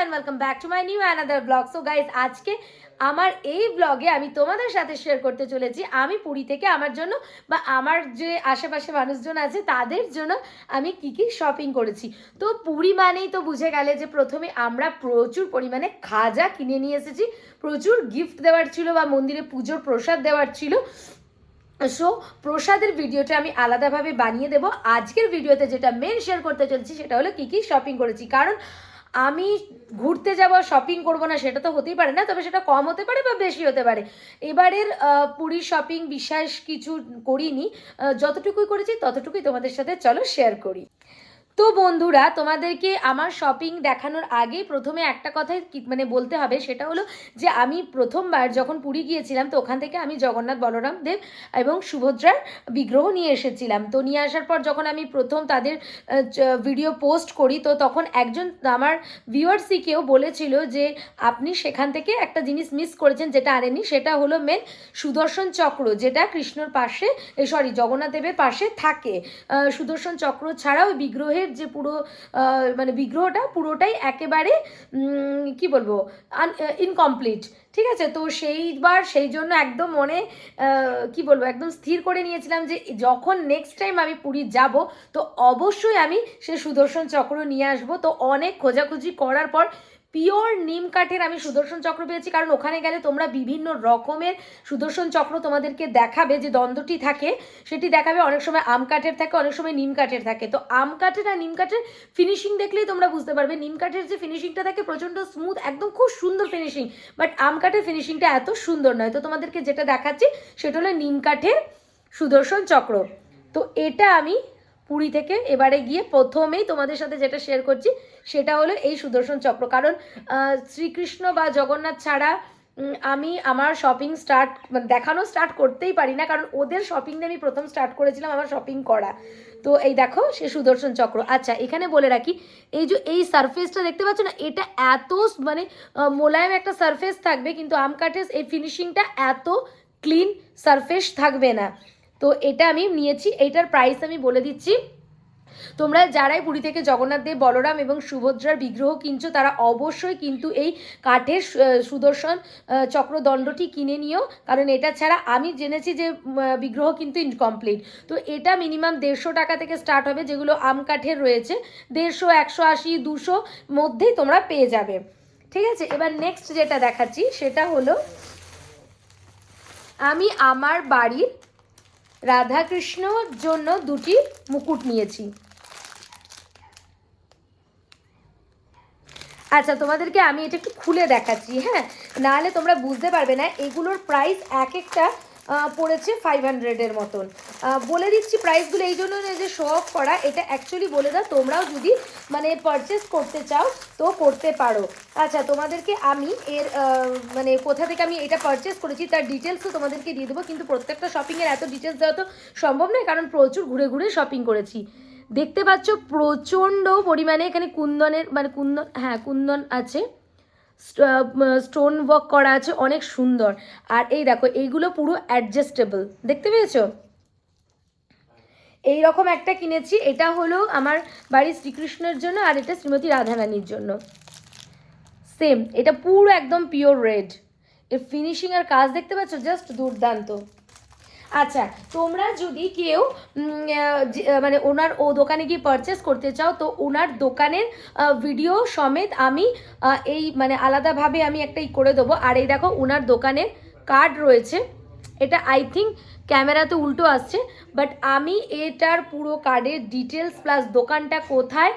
And welcome back to my new another blog so guys আজকে আমার এই ব্লগে আমি তোমাদের সাথে শেয়ার করতে চলেছি। আমি পুরী থেকে আমার জন্য বা আমার যে আশেপাশে মানুষজন আছে, তাদের জন্য আমি কি কি শপিং করেছি। তো পুরী মানেই তো বুঝে গেলে যে প্রথমে আমরা প্রচুর পরিমাণে খাজা কিনে নিয়ে এসেছি। প্রচুর গিফট দেওয়ার ছিল বা মন্দিরে পুজোর প্রসাদ দেওয়ার ছিল। সো প্রসাদের ভিডিওটা আমি আলাদাভাবে বানিয়ে দেব। আজকের ভিডিওতে যেটা মেন শেয়ার করতে চলছি, সেটা হলো কী কী শপিং করেছি। কারণ আমি ঘুরতে যাব শপিং করব না, সেটা তো হতেই পারে না, তবে সেটা কম হতে পারে বা বেশি হতে পারে। এবারের পুরীর শপিং বিশ্বাস কিছু করিনি যতটুকুই করেছি ততটুকুই তোমাদের সাথে, চলো শেয়ার করি। তো বন্ধুরা, তোমাদেরকে আমার শপিং দেখানোর আগে প্রথমে একটা কথাই মানে বলতে হবে, সেটা হলো যে আমি প্রথমবার যখন পুরী গিয়েছিলাম, তো ওখান থেকে আমি জগন্নাথ বলরাম দেব এবং সুভদ্রার বিগ্রহ নিয়ে এসেছিলাম। তো নিয়ে আসার পর যখন আমি প্রথম তাদের ভিডিও পোস্ট করি, তো তখন একজন আমার ভিউয়ার্সিকেও বলেছিল যে আপনি সেখান থেকে একটা জিনিস মিস করেছেন যেটা আনেনি সেটা হলো মেন সুদর্শন চক্র, যেটা কৃষ্ণর পাশে সরি জগন্নাথ দেবের পাশে থাকে। সুদর্শন চক্র ছাড়াও বিগ্রহের যে পুরো মানে বিগ্রহটা পুরোটাই একেবারে কি বলব ইনকমপ্লিট ঠিক আছে? তো সেইবার, সেই জন্য একদম মনে কি বলব, একদম স্থির করে নিয়েছিলাম যে যখন নেক্সট টাইম আমি পুরী যাব, তো অবশ্যই আমি সে সুদর্শন চক্র নিয়ে আসব। তো অনেক খোঁজাখুঁজি করার পর পিওর নিম কাঠের আমি সুদর্শন চক্র পেয়েছি, কারণ ওখানে গেলে তোমরা বিভিন্ন রকমের সুদর্শন চক্র তোমাদেরকে দেখাবে যে দ্বন্দ্বটি থাকে, সেটি দেখাবে। অনেক সময় আম কাঠের থাকে, অনেক সময় নিম কাঠের থাকে। তো আম কাঠের আর নিম কাঠের ফিনিশিং দেখলেই তোমরা বুঝতে পারবে। নিম কাঠের যে ফিনিশিংটা থাকে, প্রচণ্ড স্মুথ একদম খুব সুন্দর ফিনিশিং বাট আম কাঠের ফিনিশিংটা এত সুন্দর নয়। তো তোমাদেরকে যেটা দেখাচ্ছি, সেটা হলো নিম কাঠের সুদর্শন চক্র। তো এটা আমি পুরী থেকে এবারে গিয়ে প্রথমেই তোমাদের সাথে যেটা শেয়ার করছি, সেটা হলো এই সুদর্শন চক্র। কারণ শ্রীকৃষ্ণ বা জগন্নাথ ছাড়া আমি আমার শপিং স্টার্ট দেখানো স্টার্ট করতেই পারি না। কারণ ওদের শপিং দিয়ে আমি প্রথম স্টার্ট করেছিলাম আমার শপিং করা। তো এই দেখো, সে সুদর্শন চক্র। আচ্ছা এখানে বলে রাখি, এই যে, এই সারফেসটা দেখতে পাচ্ছ না, এটা এত মানে মোলায়েম একটা সারফেস থাকবে, কিন্তু আম কাঠের, এই ফিনিশিংটা এত ক্লিন সারফেস থাকবে না। তো এটা আমি নিয়েছি, এইটার প্রাইস আমি বলে দিচ্ছি। তোমরা যারাই পুরী থেকে জগন্নাথ দেব, বলরাম এবং সুভদ্রার বিগ্রহ কিনছো, তারা অবশ্যই কিন্তু এই কাঠের সুদর্শন চক্রদণ্ডটি কিনে নিও। কারণ এটা ছাড়া আমি জেনেছি যে বিগ্রহ কিন্তু ইনকমপ্লিট তো এটা মিনিমাম দেড়শো টাকা থেকে স্টার্ট হবে, যেগুলো আম কাঠের রয়েছে। দেড়শো, একশো, আশি, দুশো মধ্যেই তোমরা পেয়ে যাবে। ঠিক আছে? এবার নেক্সট যেটা দেখাচ্ছি, সেটা হলো, আমি আমার বাড়ির রাধাকৃষ্ণর জন্য দুটি মুকুট নিয়েছি। আচ্ছা তোমাদেরকে আমি এটা একটু খুলে দেখাচ্ছি হ্যাঁ? নাহলে তোমরা বুঝতে পারবে না, এগুলোর প্রাইস এক একটা পড়েছে ফাইভ হান্ড্রেডের মতন। বলে দিচ্ছি প্রাইসগুলো এই জন্য যে শো অফ করা, এটা অ্যাকচুয়ালি বলে দাও, তোমরাও যদি মানে পারচেস করতে চাও তো করতে পারো। আচ্ছা তোমাদেরকে আমি এর মানে কোথা থেকে আমি এটা পারচেস করেছি তার ডিটেলসও তোমাদেরকে দিয়ে দেবো, কিন্তু প্রত্যেকটা শপিংয়ের এত ডিটেলস দেওয়া তো সম্ভব নয়, কারণ প্রচুর ঘুরে ঘুরে শপিং করেছি। দেখতে পাচ্ছ প্রচণ্ড পরিমাণে এখানে কুন্দনের মানে কুন্দন হ্যাঁ কুন্দন আছে। স্টোন ওয়ার্ক করা আছে, অনেক সুন্দর। আর এই দেখো, এইগুলো পুরো অ্যাডজাস্টেবল দেখতে পেয়েছ? এই রকম একটা কিনেছি, এটা হলো আমার বাড়ি শ্রীকৃষ্ণের জন্য, আর এটা শ্রীমতী রাধারানীর জন্য। সেম এটা পুরো একদম পিওর রেড এর ফিনিশিং আর কাজ দেখতে পাচ্ছ? জাস্ট দুর্দান্ত। আচ্ছা তোমরা যদি কেউ মানে ওনার, ও দোকানে গিয়ে পারচেস করতে চাও, তো ওনার দোকানের ভিডিও সমেত আমি এই মানে আলাদাভাবে আমি একটা করে দেবো। আর এই দেখো, ওনার দোকানের কার্ড রয়েছে। এটা আই থিঙ্ক ক্যামেরাতে উল্টো আসছে বাট আমি এটার পুরো কার্ডের ডিটেলস প্লাস দোকানটা কোথায়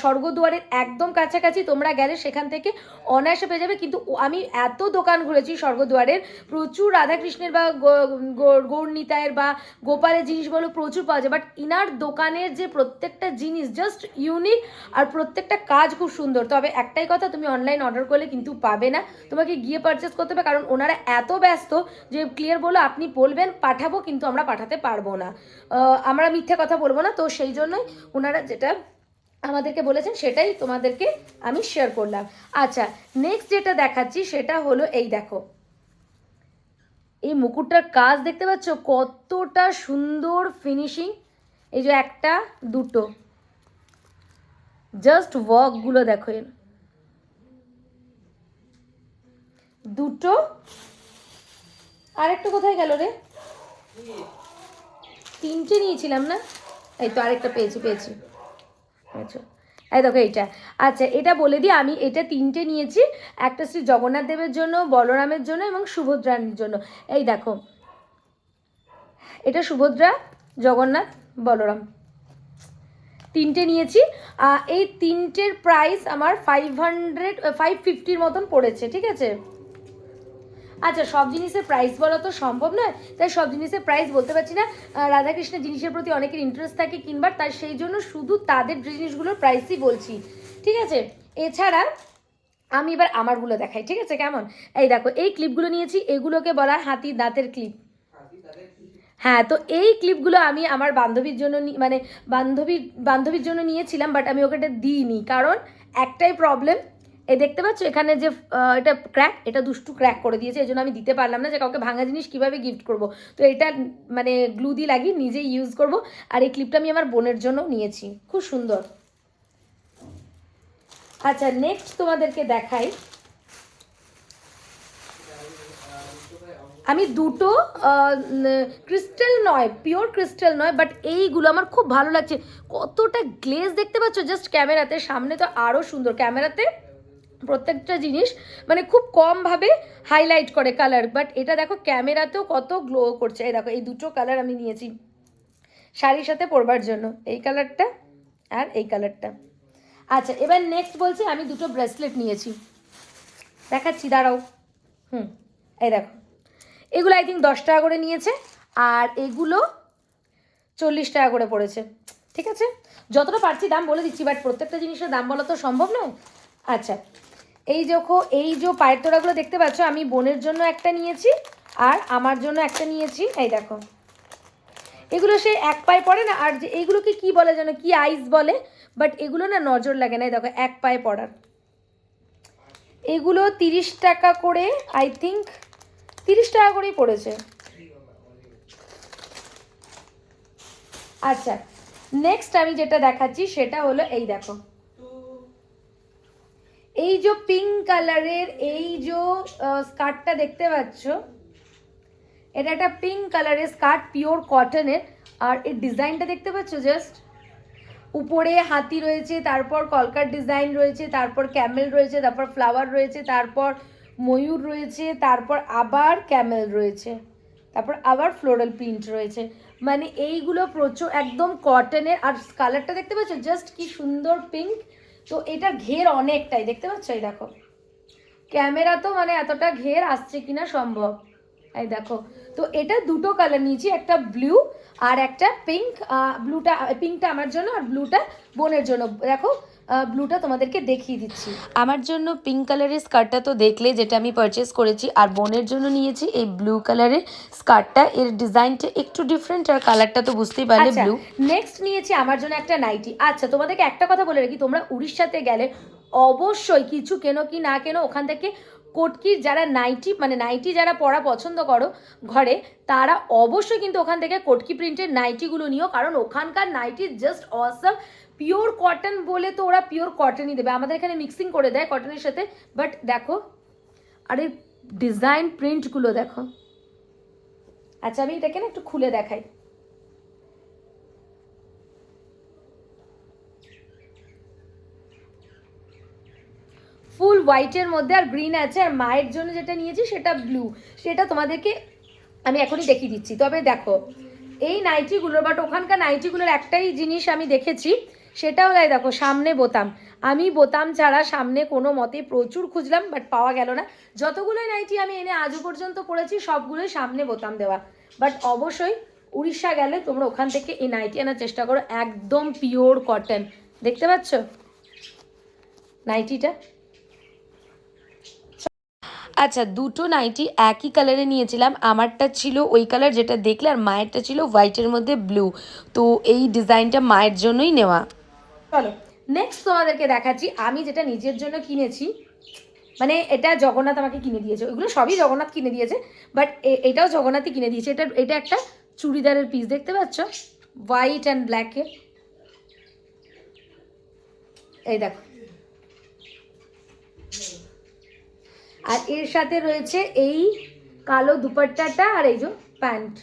স্বর্গদুয়ারের একদম কাছাকাছি তোমরা গেলে সেখান থেকে অনায়াসে পেয়ে যাবে, কিন্তু আমি এত দোকান ঘুরেছি স্বর্গদুয়ারের, প্রচুর রাধাকৃষ্ণের বা গৌরনিতায়ের বা গোপালের জিনিস বলো প্রচুর পাওয়া যায় বাট ইনার দোকানের যে প্রত্যেকটা জিনিস জাস্ট ইউনিক আর প্রত্যেকটা কাজ খুব সুন্দর, তবে একটাই কথা, তুমি অনলাইন অর্ডার করলে কিন্তু পাবে না, তোমাকে গিয়ে পারচেস করতে হবে, কারণ ওনারা এত ব্যস্ত যে ক্লিয়ার বলো আপনি বলবেন পাঠাবো, কিন্তু আমরা পাঠাতে পারব না। আমরা মিথ্যে কথা বলব না, তো সেই জন্যই ওনারা যেটা আমাদেরকে বলেছেন, সেটাই তোমাদেরকে আমি শেয়ার করলাম। আচ্ছা নেক্সট যেটা দেখাচ্ছি, সেটা হলো এই দেখো। এই মুকুটটার কাজ দেখতে পাচ্ছ? কতটা সুন্দর ফিনিশিং এই যে একটা, দুটো। জাস্ট ওয়ার্কগুলো দেখো। দুটো। আরেকটা কোথায় গেল রে? তিনটে নিয়েছিলাম না? এই তো আরেকটা পেয়েছি পেয়েছি। এই দেখো এইটা। আচ্ছা এটা বলে দিই, আমি এটা তিনটে নিয়েছি। একটা শ্রী জগন্নাথ দেবের জন্য, বলরামের জন্য এবং সুভদ্রার জন্য। এই দেখো। এটা সুভদ্রা, জগন্নাথ, বলরাম। তিনটে নিয়েছি। এই তিনটের প্রাইস আমার ফাইভ হান্ড্রেড ফাইভ ফিফটির মতন পড়েছে, ঠিক আছে? আচ্ছা সব জিনিসের প্রাইস বলা তো সম্ভব নয়, তাই সব জিনিসের প্রাইস বলতে পারছি না। রাধাকৃষ্ণের জিনিসের প্রতি অনেকের ইন্টারেস্ট থাকে কিনবার, তাই সেই জন্য শুধু তাদের জিনিসগুলোর প্রাইসই বলছি। ঠিক আছে? এছাড়া আমি এবার আমারগুলো দেখাই, ঠিক আছে? কেমন? এই দেখো, এই ক্লিপগুলো নিয়েছি, এগুলোকে বলা হাতির দাঁতের ক্লিপ হ্যাঁ তো এই ক্লিপগুলো আমি আমার বান্ধবীর জন্য মানে বান্ধবীর বান্ধবীর জন্য নিয়েছিলাম বাট আমি ওকে এটা দিইনি, কারণ একটাই প্রবলেম এই দেখতে পাচ্ছ? এখানে যে এটা ক্র্যাক এটা দুষ্টু ক্র্যাক করে দিয়েছে এই জন্য আমি দিতে পারলাম না যে কাউকে ভাঙা জিনিস কীভাবে গিফট করব। তো এটা মানে গ্লু দিয়ে লাগিয়ে নিজেই ইউজ করব। আর এই ক্লিপটা আমি আমার বোনের জন্য নিয়েছি। খুব সুন্দর। আচ্ছা নেক্সট তোমাদেরকে দেখাই। আমি দুটো ক্রিস্টাল নয় পিওর ক্রিস্টাল নয় বাট এইগুলো আমার খুব ভালো লাগছে। কতটা গ্লেজ দেখতে পাচ্ছ? জাস্ট ক্যামেরাতে সামনে তো আরও সুন্দর। ক্যামেরাতে প্রত্যেকটা জিনিস মানে খুব কমভাবে হাইলাইট করে কালার বাট এটা দেখো ক্যামেরাতেও কত গ্লো করছে। এই দেখো, এই দুটো কালার আমি নিয়েছি শাড়ির সাথে পরবার জন্য, এই কালারটা আর এই কালারটা আচ্ছা এবার নেক্সট বলছি, আমি দুটো ব্রেসলেট নিয়েছি। দেখাচ্ছি, দাঁড়াও। হুম, এই দেখো। এগুলো আই থিঙ্ক দশ টাকা করে নিয়েছে, আর এগুলো চল্লিশ টাকা করে পড়েছে। ঠিক আছে? যতটা পারছি দাম বলে দিচ্ছি বাট প্রত্যেকটা জিনিসের দাম বলা তো সম্ভব নয়। আচ্ছা এই যখন এই যে পায়ের তোড়াগুলো দেখতে পাচ্ছ, আমি বোনের জন্য একটা নিয়েছি আর আমার জন্য একটা নিয়েছি। এই দেখো। এগুলো সে এক পায়ে পড়ে না, আর যে এইগুলোকে কি বলে যেন, কি আইস বলে? বাট এগুলো না নজর লাগে না, এই দেখো, এক পায়ে পড়ার। এগুলো তিরিশ টাকা করে আই থিঙ্ক তিরিশ টাকা করেই পড়েছে। আচ্ছা নেক্সট আমি যেটা দেখাচ্ছি, সেটা হলো এই দেখো। এই যে পিঙ্ক কালারের এই যে স্কার্টটা দেখতে পাচ্ছ, এটা একটা পিঙ্ক কালারের স্কার্ট পিওর কটনের আর এর ডিজাইনটা দেখতে পাচ্ছ জাস্ট উপরে হাতি রয়েছে, তারপর কলকার ডিজাইন রয়েছে, তারপর ক্যামেল রয়েছে, তারপর ফ্লাওয়ার রয়েছে, তারপর ময়ূর রয়েছে, তারপর আবার ক্যামেল রয়েছে, তারপর আবার ফ্লোরাল প্রিন্ট রয়েছে। মানে এইগুলো প্রচুর, একদম কটনের আর কালারটা দেখতে পাচ্ছ? জাস্ট কি সুন্দর পিঙ্ক তো এটা ঘের অনেকটাই, দেখতে পাচ্ছ? এই দেখো। ক্যামেরা তো মানে এতটা ঘের আসছে কিনা সম্ভব? এই দেখো। তো এটা দুটো কালার নিয়েছি একটা ব্লু আর একটা পিঙ্ক ব্লুটা পিঙ্কটা আমার জন্য আর ব্লুটা বোনের জন্য। দেখো ব্লুটা তোমাদেরকে দেখিয়ে দিচ্ছি। আমার জন্য পিঙ্ক কালারের স্কার্টটা তো দেখলে যেটা আমি পারচেস করেছি আর বোনের জন্য নিয়েছি এই ব্লু কালারের স্কার্টটা এর ডিজাইনটা একটু ডিফারেন্ট আর কালারটা তো বুঝতেই পারলে আচ্ছা ব্লু নেক্সট নিয়েছি আমার জন্য একটা নাইটি আচ্ছা তোমাদেরকে একটা কথা বলে রাখি তোমরা উড়িষ্যাতে গেলে অবশ্যই কিছু কেনো কি না কেনো ওখান থেকে কোটকির যারা নাইটি মানে নাইটি যারা পরা পছন্দ করো ঘরে তারা অবশ্যই কিন্তু ওখান থেকে কোটকি প্রিন্টের নাইটিগুলো নিও কারণ ওখানকার nightie just awesome pure cotton বলে তো ওরা পিওর কটনই দেবে। আমাদের এখানে মিক্সিং করে দেয় কটনের সাথে। বাট দেখো, আর এই ডিজাইন প্রিন্টগুলো দেখো। আচ্ছা আমি এটাকে না একটু খুলে দেখাই। ফুল হোয়াইটের মধ্যে আর গ্রিন আছে। আর মায়ের জন্য যেটা নিয়েছি সেটা ব্লু সেটা তোমাদেরকে আমি এখনই দেখিয়ে দিচ্ছি। তবে দেখো, এই নাইটিগুলোর বাট ওখানকার নাইটিগুলোর একটাই জিনিস আমি দেখেছি সেটা হলো এই দেখো, সামনে বোতাম। আমি বোতাম ছাড়া সামনে কোনো মতে প্রচুর খুঁজলাম বাট পাওয়া গেল না। যতগুলোই নাইটি আমি এনে আজও পর্যন্ত পড়েছি সবগুলোই সামনে বোতাম দেওয়া। বাট অবশ্যই উড়িষ্যা গেলে তোমরা ওখান থেকে এই নাইটি আনার চেষ্টা করো, একদম পিওর কটন দেখতে পাচ্ছ? নাইটিটা? আচ্ছা দুটো নাইটি একই কালারে নিয়েছিলাম। আমারটা ছিল ওই কালার যেটা দেখলে, আর মায়েরটা ছিল হোয়াইটের মধ্যে ব্লু তো এই ডিজাইনটা মায়ের জন্যই নেওয়া। চলো নেক্সট তোমাদেরকে দেখাচ্ছি, আমি যেটা নিজের জন্য কিনেছি মানে এটা জগন্নাথ আমাকে কিনে দিয়েছে। ওইগুলো সবই জগন্নাথ কিনে দিয়েছে বাট এটাও জগন্নাথই কিনে দিয়েছে। এটা এটা একটা চুড়িদারের পিস দেখতে পাচ্ছ? হোয়াইট অ্যান্ড ব্ল্যাকে এই দেখো। আর এর সাথে রয়েছে এই কালো দুপাট্টাটা আর এই যে প্যান্ট।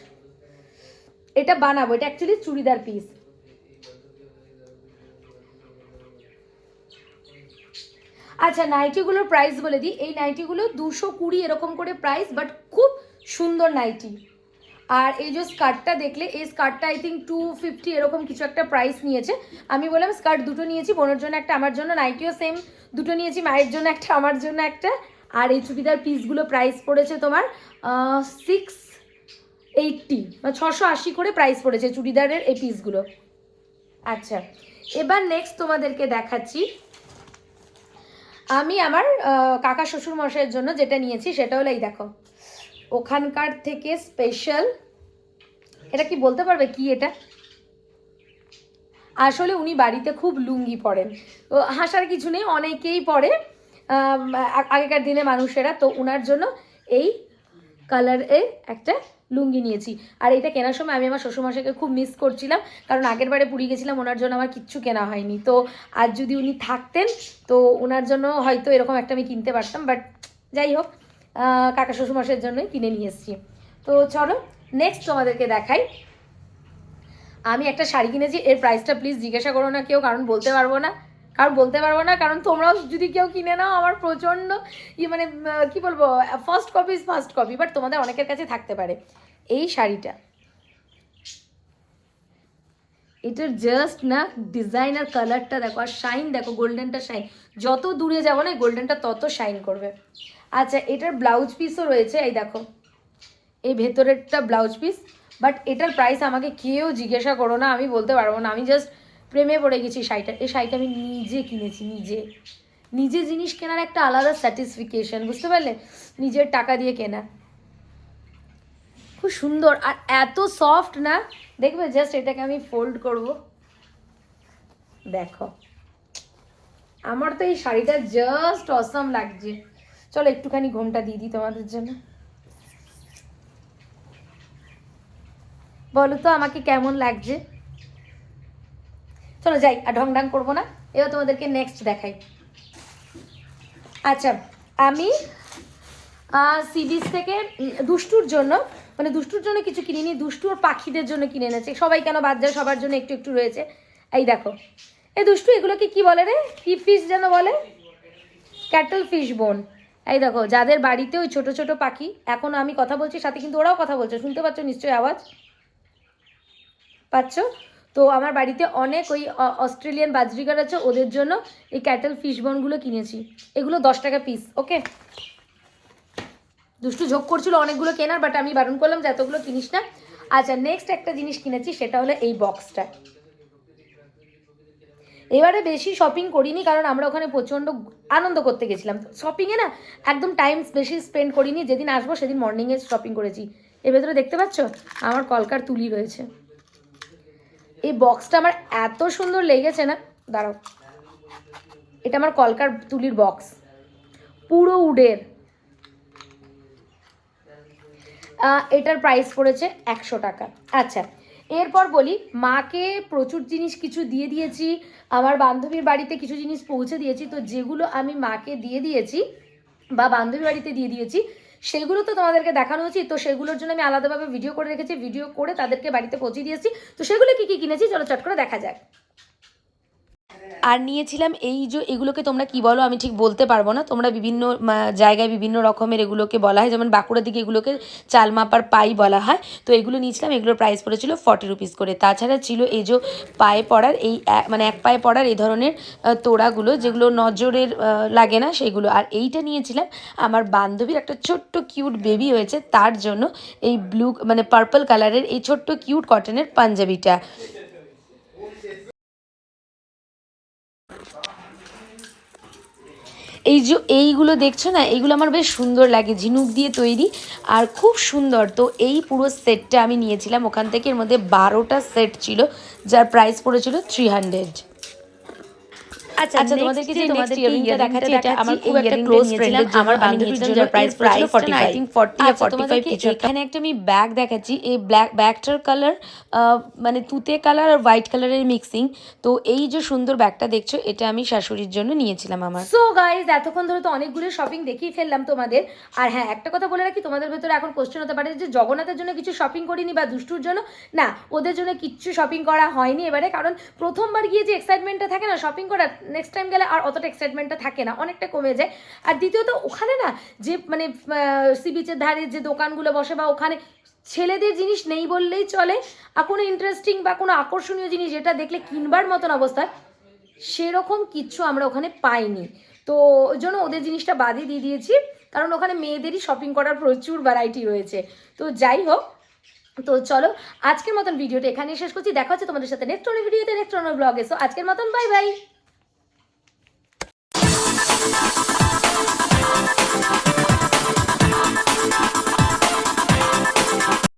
এটা বানাবো, এটা অ্যাকচুয়ালি চুড়িদার পিস আচ্ছা নাইটিগুলোর প্রাইস বলে দিই। এই নাইটিগুলো দুশো কুড়ি এরকম করে প্রাইস বাট খুব সুন্দর নাইটি আর এই যে স্কার্টটা দেখলে, এই স্কার্টটা আই থিঙ্ক টু ফিফটি এরকম কিছু একটা প্রাইস নিয়েছে। আমি বললাম স্কার্ট দুটো নিয়েছি, বোনের জন্য একটা, আমার জন্য নাইটিও সেম দুটো নিয়েছি, মায়ের জন্য একটা, আমার জন্য একটা। আর এই চুড়িদার পিসগুলো প্রাইস পড়েছে তোমার সিক্স এইটটি বা ছশো আশি করে প্রাইস পড়েছে চুড়িদারের এই পিসগুলো আচ্ছা এবার নেক্সট তোমাদেরকে দেখাচ্ছি। আমি আমার কাকা শ্বশুর মশাইয়ের জন্য যেটা নিয়েছি সেটা হলো এই দেখো। ওখানকার থেকে স্পেশাল এটা কি বলতে পারবে কি এটা? আসলে উনি বাড়িতে খুব লুঙ্গি পরেন। তো হাসার কিছু নেই, অনেকেই পরে। আগেকার দিনে মানুষেরা, তো ওনার জন্য এই কালারের একটা লুঙ্গি নিয়েছি। আর এটা কেনার সময় আমি আমার শ্বশুরমশাইকে খুব মিস করছিলাম, কারণ আগের বারে পুরী গেছিলাম, ওনার জন্য আমার কিচ্ছু কেনা হয়নি। তো আজ যদি উনি থাকতেন, তো ওনার জন্য হয়তো এরকম একটা আমি কিনতে পারতাম বাট যাই হোক কাকা শ্বশুরমশাইয়ের জন্যই কিনে নিয়ে এসেছি। তো চলো নেক্সট তোমাদেরকে দেখাই। আমি একটা শাড়ি কিনেছি, এর প্রাইসটা প্লিজ জিজ্ঞাসা করো না কেউ, কারণ বলতে পারব না। কারণ বলতে পারব না, কারণ তোমরাও যদি কেউ কিনে নাও, আমার প্রচণ্ড ইয়ে মানে কি বলব first copy is first copy but তোমাদের অনেকের কাছে থাকতে পারে। এই শাড়িটা, এটার জাস্ট না ডিজাইন আর কালারটা দেখো, আর শাইন দেখো গোল্ডেনটা শাইন যত দূরে যাব না গোল্ডেনটা তত শাইন করবে। আচ্ছা এটার ব্লাউজ পিসও রয়েছে, এই দেখো। এই ভেতরেরটা ব্লাউজ পিস বাট এটার প্রাইস আমাকে কেউ জিজ্ঞাসা করো না, আমি বলতে পারব না, আমি জাস্ট প্রেমে পড়ে গেছি শাড়িটা। এই শাড়িটা আমি নিজে কিনেছি, নিজে। নিজে জিনিস কেনার একটা আলাদা স্যাটিসফিকেশন বুঝতে পারলে? নিজের টাকা দিয়ে কেনা। খুব সুন্দর আর এত সফট না? দেখবে জাস্ট এটাকে আমি ফোল্ড করব। দেখো। আমার তো এই শাড়িটা জাস্ট অসম লাগছে। চলো একটুখানি ঘোমটা দিয়ে দিই তোমাদের জন্য। বলো তো, আমাকে কেমন লাগছে? চলো যাই, আর ঢং ঢং করব না। এবার তোমাদেরকে নেক্সট দেখাই। আচ্ছা আমি সি বিচ থেকে দুষ্টুর জন্য মানে দুষ্টুর জন্য কিছু কিনিনি দুষ্টু আর পাখিদের জন্য কিনে এনেছে। সবাই কেন বাদ যায়? সবার জন্য একটু একটু রয়েছে। এই দেখো। এই দুষ্টু, এগুলোকে কি বলে রে? কি ফিশ যেন বলে? ক্যাটল ফিশ বোন এই দেখো, যাদের বাড়িতে ওই ছোট ছোট পাখি, এখন আমি কথা বলছি, সাথে কিন্তু ওরাও কথা বলছে। শুনতে পাচ্ছ নিশ্চয়ই আওয়াজ? পাচ্ছ? তো আমার বাড়িতে অনেক ওই অস্ট্রেলিয়ান বাজরিগার আছে, ওদের জন্য এই ক্যাটেল ফিশ বনগুলো কিনেছি। এগুলো দশ টাকা পিস ওকে দুষ্টু ঝোঁক করছিল অনেকগুলো কেনার বাট আমি বারণ করলাম যে এতগুলো কিনিস না। আচ্ছা নেক্সট একটা জিনিস কিনেছি, সেটা হলো এই বক্সটা এবারে বেশি শপিং করিনি, কারণ আমরা ওখানে প্রচণ্ড আনন্দ করতে গেছিলাম। শপিংয়ে না, একদম টাইম বেশি স্পেন্ড করিনি, যেদিন আসব সেদিন মর্নিংয়ে শপিং করেছি। এর ভেতরে দেখতে পাচ্ছ? আমার কলকার তুলি রয়েছে। এই বক্সটা আমার এত সুন্দর লেগেছে না? দাঁড়াও। এটা আমার কলকার তুলির বক্স পুরো উডের। এটার প্রাইস পড়েছে একশো টাকা। আচ্ছা এরপর বলি, মাকে প্রচুর জিনিস কিছু দিয়ে দিয়েছি, আমার বান্ধবীর বাড়িতে কিছু জিনিস পৌঁছে দিয়েছি, তো যেগুলো আমি মাকে দিয়ে দিয়েছি বা বান্ধবীর বাড়িতে দিয়ে দিয়েছি সেগুলো তো তোমাদেরকে দেখানো উচিত। তো সেগুলোর জন্য আমি আলাদাভাবে ভিডিও করে রেখেছি। ভিডিও করে তাদেরকে বাড়িতে পৌঁছে দিয়েছি। তো সেগুলো কি কি কিনেছি? চলো চট করে দেখা যাক। আর নিয়েছিলাম এই যে এগুলোকে তোমরা কি বলো, আমি ঠিক বলতে পারব না। তোমরা বিভিন্ন জায়গায় বিভিন্ন রকমের এগুলোকে বলা হয়, যেমন বাঁকুড়ার দিকে এগুলোকে চাল মাপার পাই বলা হয়। তো এগুলো নিয়েছিলাম, এগুলোর প্রাইস পড়েছিল ফর্টি রুপিস করে। তাছাড়া ছিল এই যে পায়ে পড়ার, এই মানে এক পায়ে পড়ার এই ধরনের তোড়াগুলো, যেগুলো নজরের লাগে না সেগুলো। আর এইটা নিয়েছিলাম, আমার বান্ধবীর একটা ছোট্ট কিউট বেবি হয়েছে, তার জন্য এই ব্লু মানে পার্পল কালারের এই ছোট্ট কিউট কটনের পাঞ্জাবিটা। এই যে এইগুলো দেখছ না, এইগুলো আমার বেশ সুন্দর লাগে, ঝিনুক দিয়ে তৈরি আর খুব সুন্দর। তো এই পুরো সেটটা আমি নিয়েছিলাম, ওখান থেকে এর মধ্যে বারোটা সেট ছিল, যার প্রাইস পড়েছিল থ্রি হান্ড্রেড আচ্ছা তোমাদেরকে যে নেক্সট ইয়ারিংটা দেখাচ্ছি এটা আমার খুব একটা ক্লোজ ফ্রেন্ডের আমার বান্ধবীর জন্য প্রাইস প্রাইস 45 আই থিং 40 আর 45 কিছু এখানে একটা আমি ব্যাগ দেখাচ্ছি। এই ব্ল্যাক ব্যাগটার কালার মানে তুতে কালার আর হোয়াইট কালারের মিক্সিং তো এই যে সুন্দর ব্যাগটা দেখছ এটা আমি শাশুড়ির জন্য নিয়েছিলাম আমার। সো গাইজ এতক্ষণ ধরে তো অনেকগুলো শপিং দেখিয়ে ফেললাম তোমাদের। আর হ্যাঁ একটা কথা বলে রাখি তোমাদের ভেতরে এখন কোশ্চেন হতে পারে যে জগন্নাথের জন্য কিছু শপিং করিনি বা দুষ্টুর জন্য? না ওদের জন্য কিচ্ছু শপিং করা হয়নি এবারে। কারণ প্রথমবার গিয়ে যে এক্সাইটমেন্টটা থাকে না শপিং করার নেক্সট টাইম গেলে আর অতটা এক্সাইটমেন্টটা থাকে না, অনেকটা কমে যায়। আর দ্বিতীয়ত, ওখানে না যে মানে সি বিচের ধারে যে দোকানগুলো বসে বা ওখানে ছেলেদের জিনিস নেই বললেই চলে, আর কোনো ইন্টারেস্টিং বা কোনো আকর্ষণীয় জিনিস যেটা দেখলে কিনবার মতন অবস্থা, সেরকম কিচ্ছু আমরা ওখানে পাইনি। তো ওই জন্য ওদের জিনিসটা বাদই দিয়ে দিয়েছি, কারণ ওখানে মেয়েদেরই শপিং করার প্রচুর ভ্যারাইটি রয়েছে। তো যাই হোক, তো চলো, আজকের মতন ভিডিওটা এখানে শেষ করছি। দেখা হচ্ছে তোমাদের সাথে নেক্সট অন্য ভিডিওতে নেক্সট অন্য ব্লগে সো আজকের মতন বাই বাই Thank you.